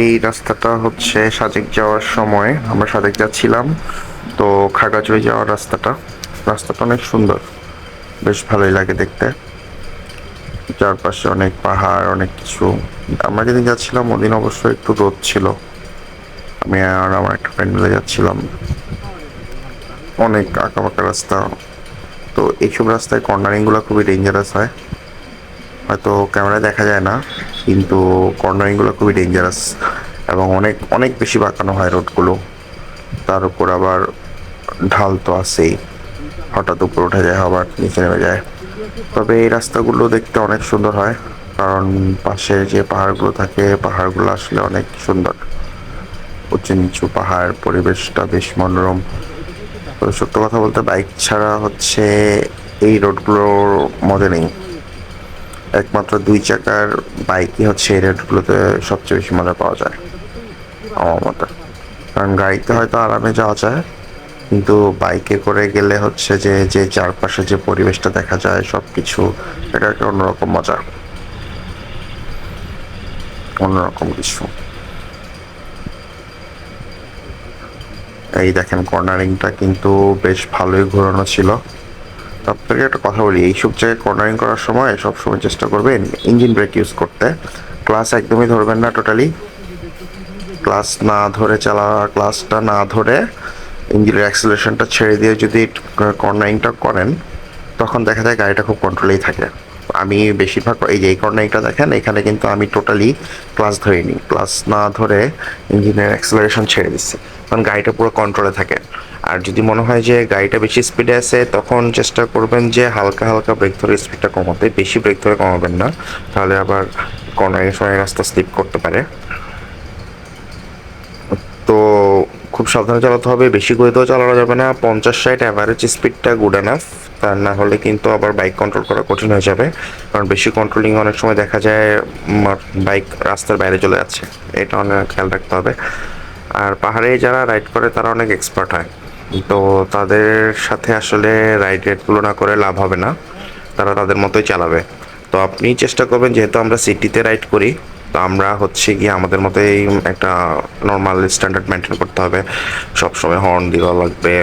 এই রাস্তাটা হচ্ছে সাজেক যাওয়ার সময়। আমরা সাজেক যাচ্ছিলাম, তো খাগড়াছড়ি যাওয়ার রাস্তাটা। রাস্তাটা অনেক সুন্দর, বেশ ভালোই লাগে দেখতে। চারপাশে অনেক পাহাড়, অনেক কিছু। আমরা যেদিন যাচ্ছিলাম, ওদিন অবশ্য একটু রোদ ছিল। আমি আর আমার একটা ফ্রেন্ড মিলে যাচ্ছিলাম। অনেক আঁকাবাঁকা রাস্তা। তো এইসব রাস্তায় কর্নারিংগুলো খুবই ডেঞ্জারাস হয়। হয়তো ক্যামেরায় দেখা যায় না, কিন্তু কর্নারিংগুলো খুবই ডেঞ্জারাস এবং অনেক অনেক বেশি বাঁকানো হয় রোডগুলো। তার উপর আবার ঢাল তো আছেই। হঠাৎ উপর উঠে যায়, আবার নিচে নেমে যায়। তবে এই রাস্তাগুলো দেখতে অনেক সুন্দর হয়, কারণ পাশে যে পাহাড়গুলো থাকে, পাহাড়গুলো আসলে অনেক সুন্দর। উঁচু নিচু পাহাড়, পরিবেশটা বেশ মনোরম। সত্য কথা বলতে বাইক ছাড়া হচ্ছে এই রোডগুলোর মজা নেই। একমাত্র দুই চাকার বাইকই হচ্ছে এই রোডগুলোতে সবচেয়ে বেশি মজা পাওয়া যায়, আমার মতে। কারণ গাড়িতে হয়তো আরামে যাওয়া যায়, কিন্তু বাইকে করে গেলে হচ্ছে যে যে চারপাশে যে পরিবেশটা দেখা যায় সব কিছু এটা একটা অন্যরকম মজা। অন্যরকম কিছু। এই দেখেন, কর্নারিংটা কিন্তু বেশ ভালোই ঘোরানো ছিল। আপনাকে একটা কথা বলি, এইসব জায়গায় কর্নারিং করার সময় সব সময় চেষ্টা করবেন ইঞ্জিন ব্রেক ইউজ করতে। ক্লাস একদমই ধরবেন না টোটালি ক্লাস না ধরে চালা ক্লাসটা না ধরে ইঞ্জিনের অ্যাক্সিলেশনটা ছেড়ে দিয়ে যদি কর্নারিংটা করেন, তখন দেখা যায় গাড়িটা খুব কন্ট্রোলেই থাকে। আমি বেশিরভাগ এই যে এই কর্নারিংটা দেখেন, এখানে কিন্তু আমি টোটালি ক্লাস ধরিনি। ক্লাস না ধরে ইঞ্জিনের অ্যাক্সিলারেশন ছেড়ে দিচ্ছি। কারণ গাড়িটা পুরো কন্ট্রোলে থাকে। আর যদি মনে হয় যে গাড়িটা বেশি স্পিডে আছে, তখন চেষ্টা করবেন যে হালকা হালকা ব্রেক ধরে স্পিডটা কমাতে। বেশি ব্রেক ধরে কমাবেন না, তাহলে আবার কর্নারিং সময় রাস্তা স্লিপ করতে পারে। তো খুব সাবধানে চালাতে হবে, বেশি গতিতেও চালানো যাবে না। পঞ্চাশ ষাট অ্যাভারেজ স্পিডটা গুড এনাফ তার না হলে কিন্তু আবার বাইক কন্ট্রোল করা কঠিন হয়ে যাবে। কারণ বেশি কন্ট্রোলিং অনেক সময় দেখা যায় বাইক রাস্তার বাইরে চলে যাচ্ছে। এটা অনেক খেয়াল রাখতে হবে। আর পাহাড়ে যারা রাইড করে, তারা অনেক এক্সপার্ট হয়। তো তাদের সাথে আসলে রাইডের তুলনা করে লাভ হবে না। তারা তাদের মতোই চালাবে। তো আপনি চেষ্টা করবেন, যেহেতু আমরা সিটিতে রাইড করি, তো আমরা হচ্ছে গিয়ে আমাদের মতোই একটা নর্মাল স্ট্যান্ডার্ড মেনটেন করতে হবে। সবসময় হর্ন দেওয়া লাগবে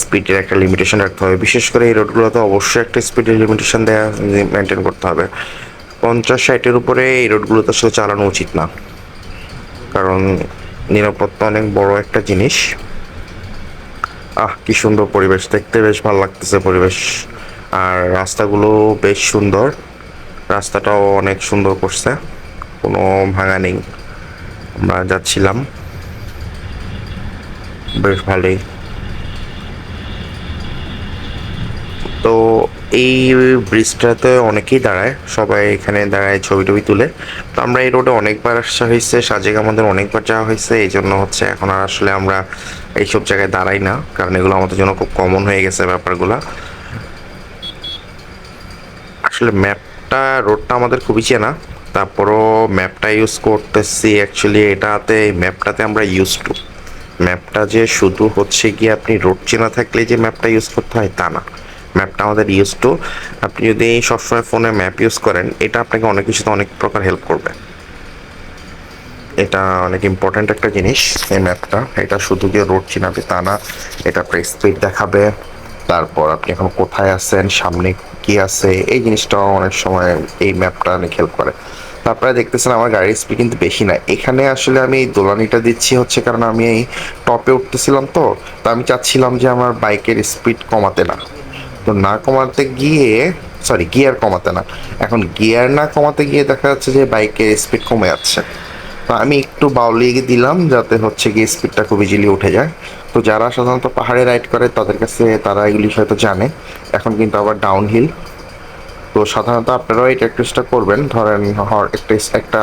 স্পিডের একটা লিমিটেশন রাখতে হবে। বিশেষ করে এই রোডগুলোতে অবশ্যই একটা স্পিডের লিমিটেশন দেওয়া মেনটেন করতে হবে। পঞ্চাশ ষাটের উপরে এই রোডগুলোতে আসলে চালানো উচিত না। কারণ নিরাপত্তা অনেক বড় একটা জিনিস। আহ, কি সুন্দর পরিবেশ। দেখতে বেশ ভালো লাগতেছে পরিবেশ। আর রাস্তাগুলো বেশ সুন্দর। রাস্তাটাও অনেক সুন্দর করছে। কোনো ভাঙা নেই। আমরা যাচ্ছিলাম। বেশ ভালোই। তো এই ব্রিজটাতে অনেকেই দাঁড়ায়। সবাই এখানে দাঁড়ায় ছবি টবি তুলে। তো আমরা এই রোডে অনেকবার আসা হয়েছে, সাজেক আমাদের অনেকবার যাওয়া হয়েছে। এই জন্য হচ্ছে এখন আর আসলে আমরা এইসব জায়গায় দাঁড়াই না, কারণ এগুলো আমাদের জন্য খুব কমন হয়ে গেছে ব্যাপারগুলো। আসলে ম্যাপটা রোডটা আমাদের খুবই চেনা। তারপরও ম্যাপটা ইউজ করতেছি অ্যাকচুয়ালি এটাতে ম্যাপটাতে আমরা ইউজ টু ম্যাপটা যে শুধু হচ্ছে গিয়ে আপনি রোড চেনা থাকলে যে ম্যাপটা ইউজ করতে হয়, তা না। ম্যাপটা আমাদের ইউজ টু আপনি যদি সবসময় ফোনে ম্যাপ ইউজ করেন, এটা আপনাকে অনেক কিছুতে অনেক প্রকার হেল্প করবে। এটা অনেক ইম্পর্ট্যান্ট একটা জিনিস, এই ম্যাপটা এটা শুধু গিয়ে রোড চিনাবে, তা না, এটা আপনার স্পিড দেখাবে। তারপর আপনি এখন কোথায় আছেন, সামনে কি আছে, এই জিনিসটাও অনেক সময় এই ম্যাপটা অনেক হেল্প করে। তারপরে দেখতেছেন আমার গাড়ির স্পিড কিন্তু বেশি না। এখানে আসলে আমি এই দোলানিটা দিচ্ছি হচ্ছে কারণ আমি এই টপে উঠতেছিলাম তো, তা আমি চাচ্ছিলাম যে আমার বাইকের স্পিড কমাতে না। তো না কমাতে গিয়ে সরি গিয়ার কমাতে না। এখন গিয়ার না কমাতে গিয়ে দেখা যাচ্ছে যে বাইকের স্পিড কমে যাচ্ছে। তো আমি একটু বাউলিয়ে দিলাম যাতে হচ্ছে গিয়ে স্পিডটা খুব ইজিলি উঠে যায়। তো যারা সাধারণত পাহাড়ে রাইড করে, তাদের কাছে তারা এগুলি হয়তো জানে। এখন কিন্তু আবার ডাউন হিল তো সাধারণত আপনারাও এই প্র্যাকটিসটা করবেন। ধরেন একটা একটা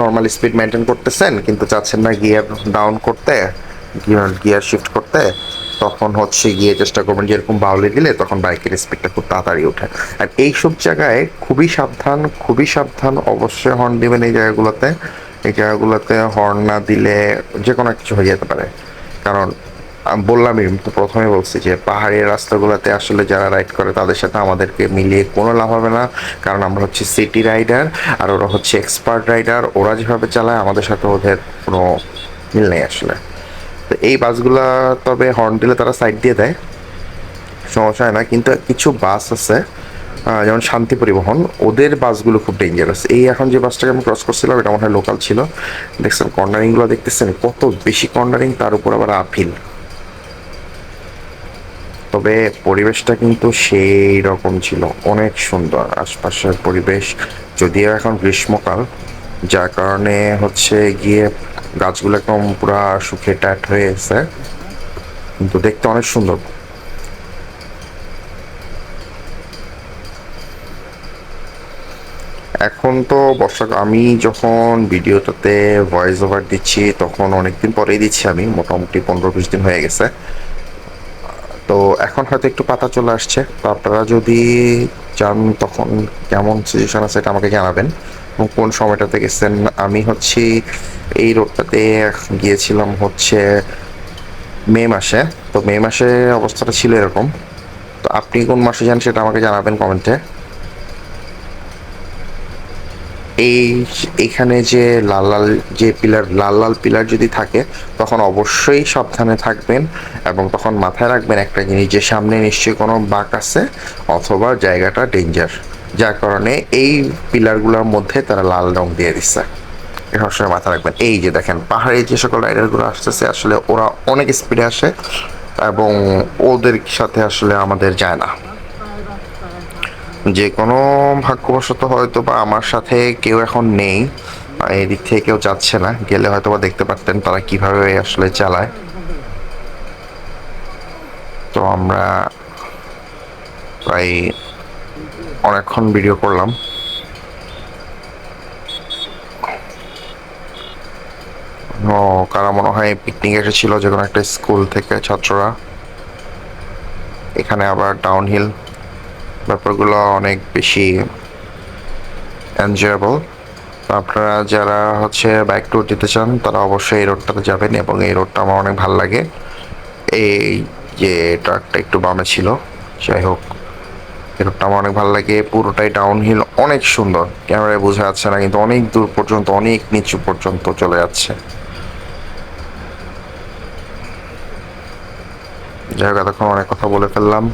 নর্মাল স্পিড মেনটেন করতেছেন, কিন্তু চাচ্ছেন না গিয়ার ডাউন করতে গিয়ার গিয়ার শিফট করতে। তখন হচ্ছে গিয়ে চেষ্টা করবেন যে এরকম বাউলি দিলে তখন বাইকের স্পিডটা খুব তাড়াতাড়ি ওঠে। আর এইসব জায়গায় খুবই সাবধান খুবই সাবধান অবশ্যই হর্ন দিবেন এই জায়গাগুলোতে। এই জায়গাগুলোতে হর্ন না দিলে যে কোনো কিছু হয়ে যেতে পারে। কারণ বললামই তো প্রথমে বলছি যে পাহাড়ি রাস্তাগুলোতে আসলে যারা রাইড করে তাদের সাথে আমাদেরকে মিলিয়ে কোনো লাভ হবে না। কারণ আমরা হচ্ছে সিটি রাইডার আর ওরা হচ্ছে এক্সপার্ট রাইডার ওরা যেভাবে চালায়, আমাদের সাথে ওদের কোনো মিল নেই আসলে। এই বাসগুলা তবে হর্ন দিলে তারা সাইড দিয়ে দেয়। সমস্যা হয় না, কিন্তু কিছু বাস আছে যেমন শান্তি পরিবহন, ওদের বাসগুলো খুব ডেঞ্জারাস এই এখন যে বাসটাকে আমি ক্রস করছিলাম, এটা মনে হয় লোকাল ছিল। দেখছেন কর্নারিংগুলো দেখতেছেন, কত বেশি কর্নারিং তার উপর আবার আপিল তবে পরিবেশটা কিন্তু সেই রকম ছিল, অনেক সুন্দর আশপাশের পরিবেশ, যদিও এখন গ্রীষ্মকাল, যার কারণে হচ্ছে গিয়ে গাছগুলো একদম পুরা শুকিয়ে টাট হয়ে গেছে। কিন্তু দেখতে অনেক সুন্দর। এখন তো বর্ষা আমি যখন ভিডিওটাতে ভয়েস ওভার দিচ্ছি, তখন অনেকদিন পরেই দিচ্ছি আমি, মোটামুটি পনেরো বিশ দিন হয়ে গেছে। তো এখন হয়তো একটু পাতা চলে আসছে। তো আপনারা যদি চান তখন কেমন সিচুয়েশন আছে এটা আমাকে জানাবেন। কোন সময়টাতে গেছেন? আমি হচ্ছে এই রোডটাতে গিয়েছিলাম হচ্ছে মে মাসে। তো মে মাসে অবস্থাটা ছিল এরকম। তো আপনি কোন মাসে যান সেটা আমাকে জানাবেন কমেন্টে। এই এখানে যে লাল লাল যে পিলার, লাল লাল পিলার যদি থাকে, তখন অবশ্যই সাবধানে থাকবেন এবং তখন মাথায় রাখবেন একটা জিনিস যে সামনে নিশ্চয়ই কোনো বাঁক আছে অথবা জায়গাটা ডেঞ্জার। যার কারণে এই পিলারগুলোর মধ্যে তারা লাল রং দিয়ে দিচ্ছে সবসময় মাথায় রাখবেন। এই যে দেখেন, পাহাড়ে যে সকল রাইডারগুলো আসতেছে, আসলে ওরা অনেক স্পিডে আসে এবং ওদের সাথে আসলে আমাদের যায় না। যে কোনো ভাগ্যবশত হয়তো বা আমার সাথে কেউ এখন নেই এদিক থেকে কেউ যাচ্ছে না। গেলে হয়তো বা দেখতে পারতেন তারা কীভাবে আসলে চালায়। তো আমরা প্রায় অনেকক্ষণ ভিডিও করলাম। ও, কারা মনে হয় পিকনিক এসেছিল, যে কোনো একটা স্কুল থেকে ছাত্ররা। এখানে আবার ডাউনহিল ব্যাপারগুলো অনেক বেশি এনজয়েবল আপনারা যারা হচ্ছে বাইক ট্যুর দিতে চান, তারা অবশ্যই এই রোডটাতে যাবেন এবং এই রোডটা আমার অনেক ভালো লাগে। এই যে ট্রাকটা একটু বামে ছিল, যাই হোক। এই আমার অনেক ভালো লাগে। পুরোটাই ডাউন হিল অনেক সুন্দর। ক্যামেরায় বোঝা যাচ্ছে না, কিন্তু অনেক দূর পর্যন্ত, অনেক নিচু পর্যন্ত চলে যাচ্ছে। যাই হোক, এতক্ষণ অনেক কথা বলে ফেললাম।